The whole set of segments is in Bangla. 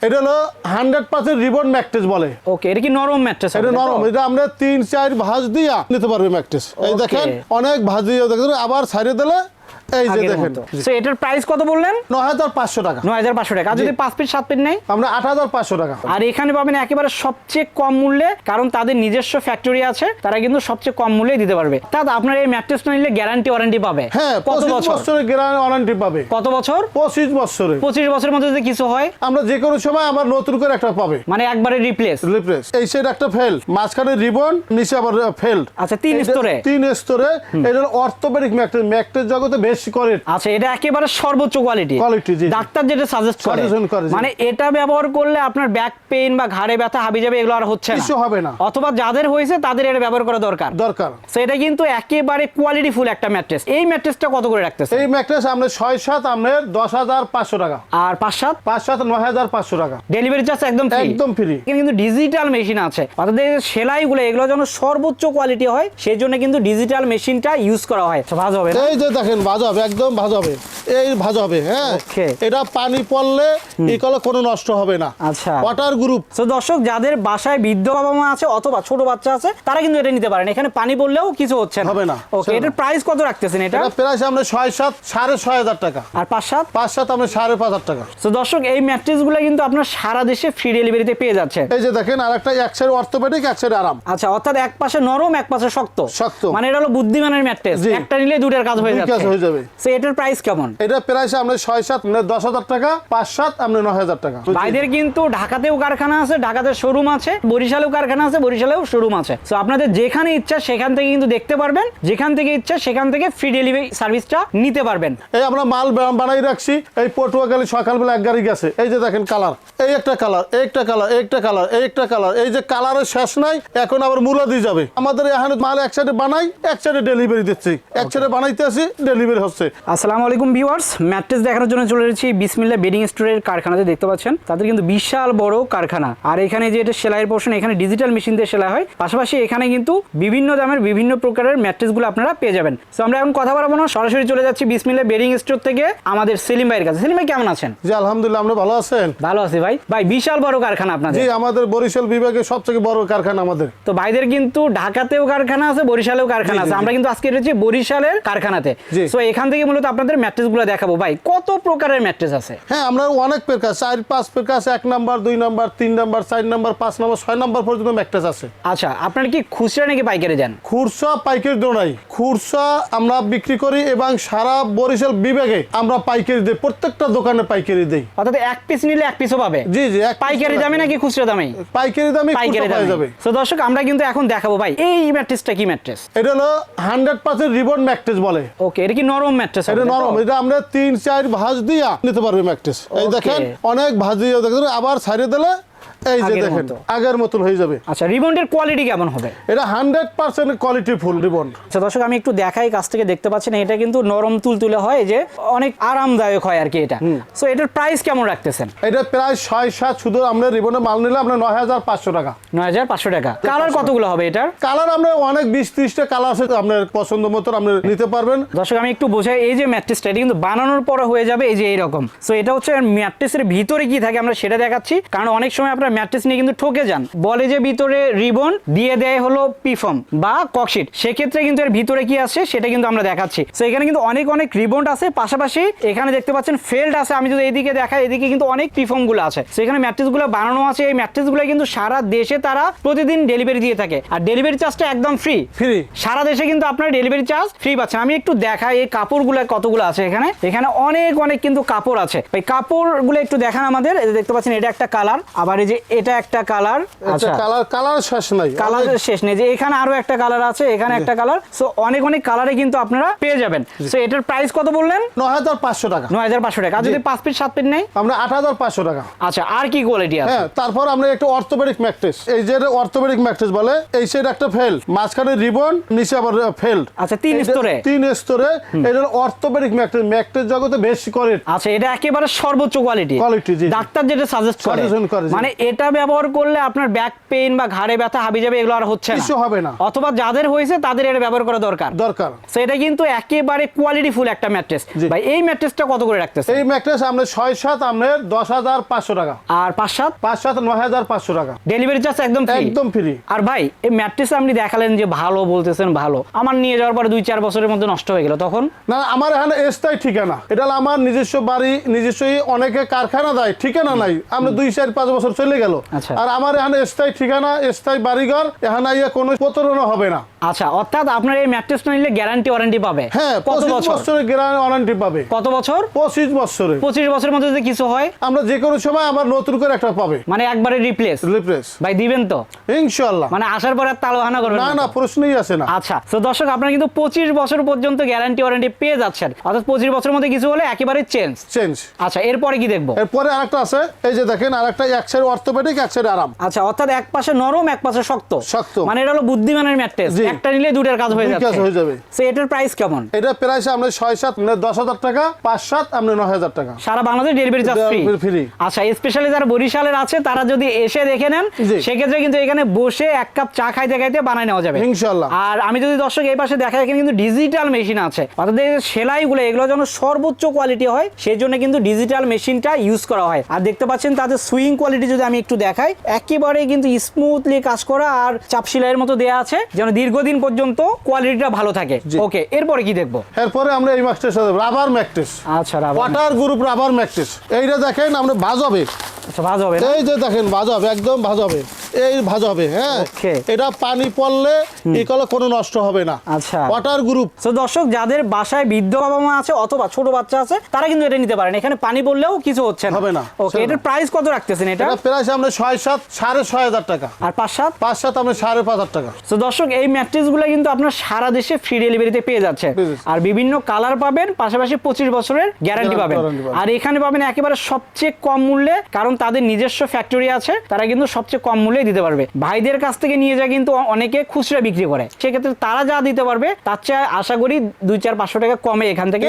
এটা হলো হান্ড্রেড পার্সেন্ট রিবন ম্যাট্রেস বলে। ওকে এটা কি নরম ম্যাট্রেস এটা নরম এটা আমরা তিন চার ভাঁজ দিয়া নিতে পারবে ম্যাট্রেস এই দেখেন অনেক ভাঁজ দিয়ে দেখেন আবার ছাড়িয়ে দিলে এই যে দেখেন। সো এটার প্রাইস কত বললেন? ন হাজার পাঁচশো টাকা। নয় হাজার পাঁচশো টাকা। আর যদি পাঁচ পিস সাত পিস নেই? আমরা আট হাজার পাঁচশো টাকা। আর এখানে পাবেন একেবারে সবচেয়ে কম মূল্যে কারণ তাদের নিজস্ব ফ্যাক্টরি আছে তারা কিন্তু সবচেয়ে কম মূল্যে দিতে পারবে। তা আপনার এই ম্যাট্রেসটা নিলে গ্যারান্টি ওয়ারেন্টি পাবে। হ্যাঁ কত বছর? বছরের গ্যারান্টি ওয়ারেন্টি পাবে। কত বছর? পঁচিশ বছরে পঁচিশ বছরের মধ্যে যদি কিছু হয়? আমরা যে কোনো সময় আবার নতুন করে একটা পাবে। মানে একবারে রিপ্লেস রিপ্লেস এই সাইড একটা ফেল মাঝখানে রিবন নিচে আবার ফেল আচ্ছা তিন স্তরে। তিন স্তরে এটা অর্থোপেডিক ম্যাট্রেস। ম্যাট্রেস জগতে বেশি করে। আচ্ছা এটা একেবারে সর্বোচ্চ কোয়ালিটি জি। ডাক্তার যেটা সাজেস্ট করে। মানে এটা ব্যবহার করলে আপনার ব্যাক পেইন বা ঘাড়ে ব্যথা হাবি যাবে এগুলো আর হচ্ছে কিছু হবে না। অথবা যাদের হয়েছে তাদের এটা ব্যবহার করা দরকার। দরকার। তো এটা কিন্তু একেবারে কোয়ালিটি ফুল একটা ম্যাট্রেস এই ম্যাট্রেসটা কত করে রাখতেছে এই ম্যাট্রেস আমরা ছয় সাত আপনার দশ হাজার পাঁচশো টাকা। আর পাঁচ সাত পাঁচ সাত নয় হাজার পাঁচশো টাকা। ডেলিভারি চার্জ একদম free। একদম ফ্রি কিন্তু ডিজিটাল মেশিন আছে। অর্থাৎ সেলাইগুলো এগুলো যেন সর্বোচ্চ কোয়ালিটি হয় সেই জন্য কিন্তু ডিজিটাল মেশিনটা ইউজ করা হয়। ভাজ হবে এই যে দেখেন ভাজ হবে একদম ভাজ হবে। এই ভাজ হবে হ্যাঁ। এটা পানি পড়লে এই কলে কোনো নষ্ট হবে না। আচ্ছা। ওয়াটার গ্রুপ তো দর্শক যাদের বাসায় বৃদ্ধ বাবা মা আছে অথবা ছোট বাচ্চা আছে তারা কিন্তু এটা নিতে পারেন। এখানে পানি পড়লেও কিছু হচ্ছে না। হবে না। ওকে এটার প্রাইস কত রাখতেছেন এটা? এটা প্রাইস আমরা ছয় সাত সাড়ে ছয় হাজার টাকা। আর পাঁচ সাত? পাঁচ সাত আমরা সাড়ে পাঁচ হাজার টাকা। তো দর্শক এই ম্যাট্রেসগুলো কিন্তু আপনার সারা দেশে ফ্রি ডেলিভারিতে পেয়ে যাচ্ছে এই যে দেখেন আর একটা এক সাইড অর্থোপেডিক এক সাইড আরাম। আচ্ছা অর্থাৎ এক পাশে নরম এক পাশে শক্ত। শক্ত। মানে এটা হলো বুদ্ধিমানের ম্যাট্রেস। একটা নিলে দুটার কাজ হয়ে যাচ্ছে। কাজ হয়ে যাবে। তো এটার প্রাইস কেমন? এটা প্রাইস আমরা ছয় সাত মানে দশ হাজার টাকা পাঁচ সাত আমরা নয় হাজার টাকা। ভাইদের কিন্তু ঢাকাতেও কারখানা আছে ঢাকাতে শোরুম আছে বরিশালেও কারখানা আছে বরিশালেও শোরুম আছে। তো আপনাদের যেখানে ইচ্ছা সেখান থেকে কিন্তু দেখতে পারবেন যেখান থেকে ইচ্ছা সেখান থেকে ফ্রি ডেলিভারি সার্ভিসটা নিতে পারবেন। এই আমরা মাল বানাই রাখছি এই পটুয়াখালী সকালবেলা এক গাড়ি গেছে এই যে দেখেন কালার এই একটা কালার এই একটা কালার এই একটা কালার এই একটা কালার এই যে কালারের শেষ নাই এখন আবার মূল্য দিয়ে যাবে। আমাদের এখানে মাল এক সাইডে বানাই এক সাইডে ডেলিভারি দিচ্ছি এক সাইডে বানাইতে আসি ডেলিভারি হচ্ছে। আসসালামু আলাইকুম ভিউয়ার্স ম্যাট্রেস দেখানোর জন্য চলে এসেছি বিসমিল্লা বেডিং স্টোরের কারখানাতে দেখতে পাচ্ছেন? তাদের কিন্তু বিশাল বড় কারখানা। আর এখানে যে এটা সেলাইয়ের পোর্শন এখানে ডিজিটাল মেশিন দিয়ে সেলাই হয়। পাশাপাশি এখানে কিন্তু বিভিন্ন দামের বিভিন্ন প্রকারের ম্যাট্রেসগুলো আপনারা পেয়ে যাবেন। তো আমরা এখন কথা বলব না সরাসরি চলে যাচ্ছি বিসমিল্লা বেডিং স্টোর থেকে আমাদের সেলিম ভাইয়ের কাছে। সেলিম ভাই কেমন আছেন? জি আলহামদুলিল্লাহ আপনি ভালো আছেন। ভালো আছি ভাই। ভাই বিশাল বড় কারখানা আপনাদের। জি আমাদের বরিশাল বিভাগে সব থেকে বড় কারখানা আমাদের। তো ভাইদের কিন্তু ঢাকাতেও কারখানা আছে বরিশালেও কারখানা আছে। আমরা কিন্তু আজকে রয়েছি বরিশালের কারখানাতে। জি। এখান থেকে মূলত আপনাদের ম্যাট্রেসগুলো দেখাবো। ভাই কত প্রকারের ম্যাট্রেস আছে? হ্যাঁ আমরা অনেক পেরকাস চার পাঁচ পেরকাস এক নাম্বার দুই নাম্বার তিন নাম্বার চার নাম্বার পাঁচ নাম্বার ছয় নাম্বার পর্যন্ত ম্যাট্রেস আছে। আচ্ছা আপনার কি খুচরা নাকি পাইকারি দেন? খুরসা পাইকারি দোনাই খুরসা আমরা বিক্রি করি এবং সারা বরিশাল বিভাগে আমরা পাইকারি দিই। প্রত্যেকটা দোকানে পাইকারি দেই। অর্থাৎ এক পিস নিলে এক পিসও পাবে? জি জি এক পাইকারি দামে নাকি খুচরা দামে? পাইকারি দামে পাইকারি দামে। যাবে। তো দর্শক আমরা কিন্তু এখন দেখাবো ভাই এই ম্যাট্রেসটা কি ম্যাট্রেস? এটা হলো হান্ড্রেড পার্সেন্ট রিবন ম্যাট্রেস বলে। ওকে এটা কি নরম ম্যাট্রেস এটা নরম এটা আমরা তিন চার ভাঁজ দিয়া নিতে পারবে ম্যাট্রেস। এই দেখেন অনেক ভাঁজ দিয়ে দেখেন আবার ছাড়িয়ে দিলে এই যে দেখেন আগের হয়ে যাবে। আচ্ছা কোয়ালিটি কেমন হবে? এটা hundred percent quality full ribbon. আচ্ছা দর্শক আমি একটু দেখাই কাছ থেকে দেখতে পাচ্ছেন এটা কিন্তু নরম তুলতুলে হয় যে অনেক আরামদায়ক হয় আর কি এটা। সো এটার প্রাইস কেমন রাখতেছেন? এটা প্রায় ছয় সাত শুধু আমরা মাল নিলে টাকা। নয় হাজার পাঁচশো টাকা। কালার কতগুলো হবে এটার? কালার আমরা অনেক বিশ ত্রিশটা কালার আছে আপনার পছন্দ মতো আপনি নিতে পারবেন। দর্শক আমি একটু বোঝাই এই যে ম্যাট্রেসটা এটা কিন্তু বানানোর পরে হয়ে যাবে এই যে এইরকম। সো এটা হচ্ছে ম্যাট্রেসের ভিতরে কি থাকে আমরা সেটা দেখাচ্ছি কারণ অনেক সময় আপনার ম্যাট্রেস নিয়ে কিন্তু ঠকে যান। বলে যে ভিতরে রিবন দিয়ে দেয় হলো পিফম বা ককশিট। সেক্ষেত্রে কিন্তু এর ভিতরে কি আছে সেটা কিন্তু আমরা দেখাচ্ছি। সো এখানে কিন্তু অনেক অনেক রিবন আছে। পাশাপাশি এখানে দেখতে পাচ্ছেন ফেল্ড আছে। আমি যদি এইদিকে দেখাই এদিকে কিন্তু অনেক পিফমগুলো আছে। সেখানে এখানে ম্যাট্রেসগুলো বানানো আছে। এই ম্যাট্রেসগুলো কিন্তু সারা দেশে তারা প্রতিদিন ডেলিভারি দিয়ে থাকে। আর ডেলিভারি চার্জটা একদম ফ্রি ফ্রি সারা দেশে কিন্তু আপনার ডেলিভারি চার্জ ফ্রি পাচ্ছেন। আমি একটু দেখাই এই কাপড়গুলো কতগুলো আছে এখানে? এখানে অনেক অনেক কিন্তু কাপড় আছে। এই কাপড়গুলো একটু দেখান আমাদের। দেখতে পাচ্ছেন এটা একটা কালার আবার এই যে এটা একটা কালার। আচ্ছা কালার কালার শেষ নাই কালারের শেষ নেই। যে এখানে আরও একটা কালার আছে এখানে একটা কালার। সো অনেক অনেক কালারে কিন্তু আপনারা পেয়ে যাবেন। সো এটার প্রাইস কত বললেন? নয় হাজার পাঁচশো টাকা। নয় হাজার পাঁচশো টাকা। আর যদি পাঁচ পিস সাত পিস নেই? আমরা আট হাজার পাঁচশো টাকা। আচ্ছা আর কি কোয়ালিটি আছে? হ্যাঁ তারপর আমরা একটা অর্থোপেডিক ম্যাট্রেস এই যে অর্থোপেডিক ম্যাট্রেস বলে এই সাইড একটা ফেল মাঝখানে রিবন নিচে আবার ফেল আচ্ছা, তিন স্তরে। তিন স্তরে এটা অর্থোপেডিক ম্যাট্রেস ম্যাট্রেস জগতে বেশি করে আচ্ছা এটা একেবারে সর্বোচ্চ কোয়ালিটি কোয়ালিটি। ডাক্তার যেটা সাজেস্ট করে। মানে এটা ব্যবহার করলে আপনার ব্যাক পেইন বা ঘাড়ে ব্যথা হাবি যাবে এগুলো আর হচ্ছে না। কিছু হবে না। অথবা যাদের হয়েছে তাদের এটা ব্যবহার করা দরকার। দরকার। তো এটা কিন্তু একেবারে কোয়ালিটি ফুল একটা ম্যাট্রেস। ভাই এই ম্যাট্রেসটা কত করে রাখতেছে এই ম্যাট্রেস আমরা ছয় সাত আমরা দশ হাজার পাঁচশো টাকা। আর পাঁচ সাত পাঁচ সাত নয় হাজার পাঁচশো টাকা। ডেলিভারি চার্জ একদম free? একদম ফ্রি আর ভাই এই ম্যাট্রেস আপনি দেখালেন যে ভালো বলতেছেন ভালো। আমার নিয়ে যাওয়ার পরে দুই চার বছরের মধ্যে নষ্ট হয়ে গেল তখন? না আমার এখানে স্থায়ী ঠিকানা। এটা আমার নিজস্ব বাড়ি নিজস্বই অনেকে কারখানা দেয় ঠিকানা নাই। আমরা দুই চার পাঁচ বছর চলে গেল। আচ্ছা। আর আমার এখানে স্থায়ী ঠিকানা স্থায়ী বাড়িঘর এখানে ইয়ে কোনো প্রতারণা হবে না। আচ্ছা অর্থাৎ আপনার এই ম্যাট্রেসটা নিলে গ্যারান্টি ওয়ারেন্টি পাবে। হ্যাঁ কত বছরের গ্যারান্টি ওয়ারেন্টি পাবে। কত বছর? পঁচিশ বছরে পঁচিশ বছরের মধ্যে যদি কিছু হয়? আমরা যে কোনো সময় আবার নতুন করে একটা পাবে। মানে একবারে রিপ্লেস রিপ্লেস ভাই দিবেন তো? মানে আসার পরে আর তালবাহানা করবেন না না প্রশ্নই আসে না। আচ্ছা তো দর্শক আপনারা কিন্তু পঁচিশ বছর পর্যন্ত গ্যারান্টি ওয়ারেন্টি পেয়ে যাচ্ছেন। অর্থাৎ পঁচিশ বছরের মধ্যে কিছু হলে একেবারে চেঞ্জ চেঞ্জ আচ্ছা এরপরে কি দেখব? এরপরে আরেকটা আছে। এই যে দেখেন আরেকটা এক সাইড অর্থোপেডিক আরাম। আচ্ছা অর্থাৎ এক পাশে নরম এক পাশে শক্ত। শক্ত। মানে এটা হলো বুদ্ধিমানের ম্যাট্রেস। একটা নিলে দুটার কাজ হয়ে কাজ হয়ে যাবে। তো এটার প্রাইস কেমন? এটা প্রাইস আমরা ছয় সাত মানে দশ হাজার টাকা পাঁচ সাত আপনি নয় হাজার টাকা। সারা বাংলাদেশ ডেলিভারি চার্জ ফ্রি আচ্ছা স্পেশালি যারা বরিশালের আছে তারা যদি এসে দেখে নেন সেক্ষেত্রে কিন্তু এখানে বসে এক কাপ চা খাইতে খাইতে বানাই নেওয়া যাবে। ইনশাল্লাহ। আর আমি যদি দর্শক এই পাশে দেখা এখানে কিন্তু ডিজিটাল মেশিন আছে। অর্থাৎ সেলাইগুলো এগুলো যেন সর্বোচ্চ কোয়ালিটি হয় সেই জন্য কিন্তু ডিজিটাল মেশিনটা ইউজ করা হয়। আর দেখতে পাচ্ছেন তাদের সুইং কোয়ালিটি যদি আমি একটু দেখাই। একেবারে কিন্তু স্মুথলি কাজ করা আর চাপ সেলাইয়ের মতো দেয়া আছে যেন দীর্ঘদিন পর্যন্ত কোয়ালিটিটা ভালো থাকে। ওকে এরপরে কি দেখব? এরপরে আমরা এই ম্যাট্রেস রাবার ম্যাকটেস আচ্ছা rubber waterproof rubber mattress এইটা দেখেন আমরা ভাজ হবে। আচ্ছা ভাজ হবে এই যে দেখেন ভাজ হবে একদম ভাজ হবে। এই ভাজ হবে হ্যাঁ? এটা পানি পড়লে এই কলে কোনো নষ্ট হবে না। আচ্ছা। ওয়াটার গ্রুপ তো দর্শক যাদের বাসায় বৃদ্ধ বাবা মা আছে অথবা ছোট বাচ্চা আছে তারা কিন্তু এটা নিতে পারেন। এখানে পানি পড়লেও কিছু হচ্ছে না। হবে না। ওকে এটার প্রাইস কত রাখতেছেন এটা? প্রাইস আমরা ছয় সাত সাড়ে ছয় হাজার টাকা। আর পাঁচ সাত পাঁচ সাত আমরা সাড়ে পাঁচ হাজার টাকা। তো দর্শক এই কিন্তু আপনার সারা দেশে ফ্রি ডেলিভারিতে পেয়ে যাচ্ছে। আর বিভিন্ন কালার পাবেন পাশাপাশি পঁচিশ বছরের গ্যারান্টি পাবেন। পাবেন। আর এখানে পাবেন একেবারে সবচেয়ে কম মূল্যে কারণ তাদের নিজস্ব ফ্যাক্টরি আছে তারা কিন্তু সবচেয়ে কম মূল্যে দিতে পারবে। ভাইদের কাছ থেকে নিয়ে যায় কিন্তু অনেকে খুচরা বিক্রি করে। সেক্ষেত্রে তারা যা দিতে পারবে তার চেয়ে আশা করি দুই চার পাঁচশো টাকা কমে এখান থেকে।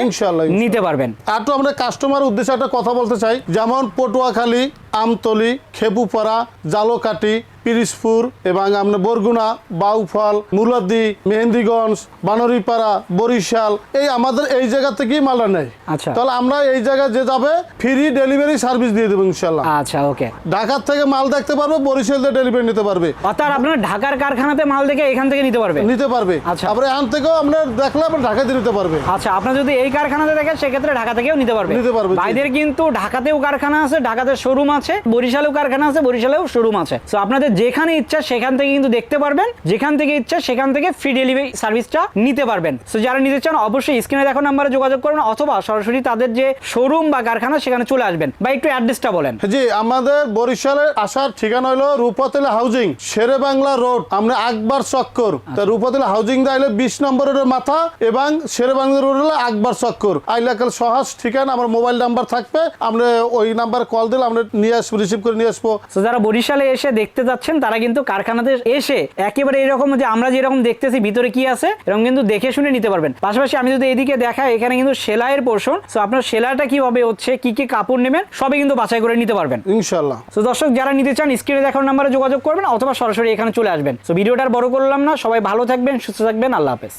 নিতে পারবেন। আর তো আমরা কাস্টমার উদ্দেশ্যে একটা কথা বলতে চাই। যেমন পটুয়াখালী আমতলি খেপুপাড়া জালোকাটি পিরিসপুর এবং আমরা বরগুনা বাউফল মুলাদি মেহেন্দিগঞ্জ বানরিপাড়া বরিশাল এই আমাদের এই জায়গা থেকেই মালটা নেয়। আচ্ছা। তাহলে আমরা এই জায়গায় যে যাবে ফ্রি ডেলিভারি সার্ভিস দিয়ে দেবো ইনশাল্লাহ আচ্ছা ওকে ঢাকার থেকে মাল দেখতে পারবে বরিশাল থেকে ডেলিভারি নিতে পারবে। অর্থাৎ আপনার ঢাকার কারখানাতে মাল দেখে এখান থেকে নিতে পারবে? নিতে পারবে। আচ্ছা। আবার এখান থেকেও আমরা দেখলে আপনার ঢাকাতে নিতে পারবে। আচ্ছা আপনার যদি এই কারখানাতে দেখেন সেক্ষেত্রে ঢাকা থেকেও নিতে পারবে। নিতে পারবে, জি। ভাইদের কিন্তু ঢাকাতেও কারখানা আছে ঢাকাতে শোরুম আছে বরিশালেও কারখানা আছে বরিশালেও শোরুম আছে। তো আপনাদের যেখানে ইচ্ছা সেখান থেকে কিন্তু দেখতে পারবেন। যেখান থেকে ইচ্ছা সেখান থেকে ফ্রি ডেলিভারি সার্ভিসটা নিতে পারবেন। তো যারা নিতে চান অবশ্যই স্ক্রিনে দেখো নাম্বারে যোগাযোগ করবেন অথবা সরাসরি তাদের যে শোরুম বা কারখানা সেখানে চলে আসবেন। বা একটু অ্যাড্রেসটা বলেন। জি আমাদের বরিশালে আসার ঠিকানা হলো রূপতলা হাউজিং শেরে বাংলা রোড আমরা আকবর চক্কর। তা রূপতলা হাউজিং আইলে বিশ নম্বরের মাথা এবং শেরে বাংলা রোড হলো আকবর চক্কর। আইলাকাল সহজ ঠিকানা আমার মোবাইল নাম্বার থাকবে। আমরা ওই নাম্বার কল দিলে আমরা নিয়ে আসব রিসিভ করে নিয়ে আসব। যারা বরিশালে এসে দেখতে যাচ্ছেন তারা কিন্তু কারখানাতে এসে একেবারে এরকম যে আমরা যেরকম দেখতেছি ভিতরে কি আছে এরকম কিন্তু দেখে শুনে নিতে পারবেন। পাশাপাশি আমি যদি এদিকে দেখাই এখানে কিন্তু সেলাইয়ের পোর্শন তো আপনার সেলাইটা কীভাবে হচ্ছে কি কি কাপড় নেবেন সবই কিন্তু বাছাই করে নিতে পারবেন। ইনশাল্লাহ তো দর্শক যারা নিতে চান স্ক্রিনে দেখার নাম্বারে যোগাযোগ করবেন অথবা সরাসরি এখানে চলে আসবেন। তো ভিডিওটা বড় করলাম না সবাই ভালো থাকবেন সুস্থ থাকবেন আল্লাহ হাফেজ।